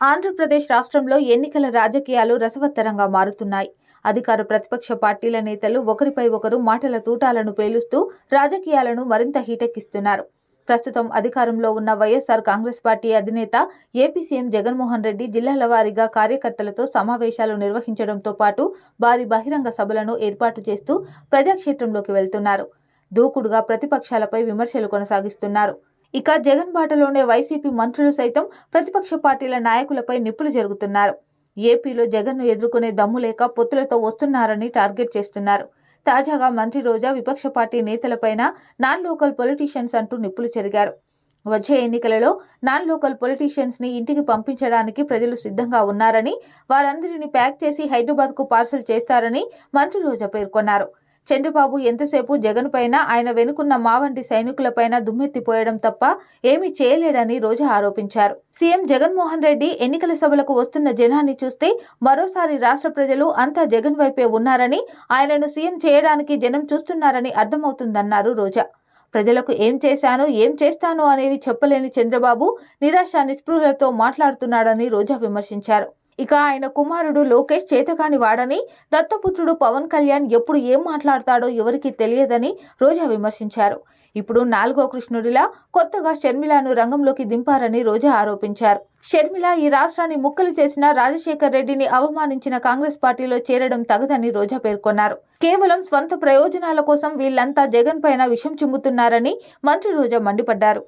ఆంధ్రప్రదేశ్ రాష్ట్రంలో ఎన్నికల రాజకీయాలు రసవత్తరంగా మారుతున్నాయి. అధికార ప్రతిపక్ష పార్టీల నేతలు ఒకరిపై ఒకరు మాటల తూటాలను పేలుస్తూ రాజకీయాలను మరింత హీటెక్కిస్తున్నారు. ప్రస్తుతం అధికారంలో ఉన్న వైఎస్ఆర్ కాంగ్రెస్ పార్టీ అధినేత ఏపీ సీఎం జగన్మోహన్ రెడ్డి జిల్లాల వారీగా కార్యకర్తలతో సమావేశాలు నిర్వహించడంతో పాటు భారీ బహిరంగ సభలను ఏర్పాటు చేస్తూ ప్రజాక్షేత్రంలోకి వెళ్తున్నారు. దూకుడుగా ప్రతిపక్షాలపై విమర్శలు కొనసాగిస్తున్నారు. ఇక జగన్ బాటలోనే వైసీపీ మంత్రులు సైతం ప్రతిపక్ష పార్టీల నాయకులపై నిప్పులు జరుగుతున్నారు. ఏపీలో జగన్ను ఎదుర్కొనే దమ్ము లేక పొత్తులతో వస్తున్నారని టార్గెట్ చేస్తున్నారు. తాజాగా మంత్రి రోజా విపక్ష పార్టీ నేతలపైన నాన్ లోకల్ పొలిటీషియన్స్ అంటూ నిప్పులు చెరిగారు. వచ్చే ఎన్నికలలో నాన్ లోకల్ పొలిటీషియన్స్ని ఇంటికి పంపించడానికి ప్రజలు సిద్ధంగా ఉన్నారని వారందరినీ ప్యాక్ చేసి హైదరాబాద్కు పార్సల్ చేస్తారని మంత్రి రోజా పేర్కొన్నారు. చంద్రబాబు ఎంతసేపు జగన్ పైన ఆయన వెనుకున్న మావంటి సైనికులపైన దుమ్మెత్తిపోయడం తప్ప ఏమీ చేయలేడని రోజా ఆరోపించారు. సీఎం జగన్మోహన్ రెడ్డి ఎన్నికల సభలకు వస్తున్న జనాన్ని చూస్తే మరోసారి రాష్ట్ర ప్రజలు అంతా జగన్ వైపే ఉన్నారని ఆయనను సీఎం చేయడానికి జనం చూస్తున్నారని అర్థమవుతుందన్నారు రోజా. ప్రజలకు ఏం చేశాను ఏం చేస్తాను అనేవి చెప్పలేని చంద్రబాబు నిరాశ నిస్పృహలతో మాట్లాడుతున్నాడని రోజా విమర్శించారు. ఇక ఆయన కుమారుడు లోకేష్ చేతకాని వాడని దత్తపుత్రుడు పవన్ కళ్యాణ్ ఎప్పుడు ఏం మాట్లాడతాడో ఎవరికీ తెలియదని రోజా విమర్శించారు. ఇప్పుడు నాలుగో కృష్ణుడిలా కొత్తగా షర్మిలను రంగంలోకి దింపారని రోజా ఆరోపించారు. షర్మిల ఈ రాష్ట్రాన్ని ముక్కలు చేసిన రాజశేఖర్ రెడ్డిని అవమానించిన కాంగ్రెస్ పార్టీలో చేరడం తగదని రోజా పేర్కొన్నారు. కేవలం స్వంత ప్రయోజనాల కోసం వీళ్ళంతా జగన్ పైన విషం చిమ్ముతున్నారని మంత్రి రోజా మండిపడ్డారు.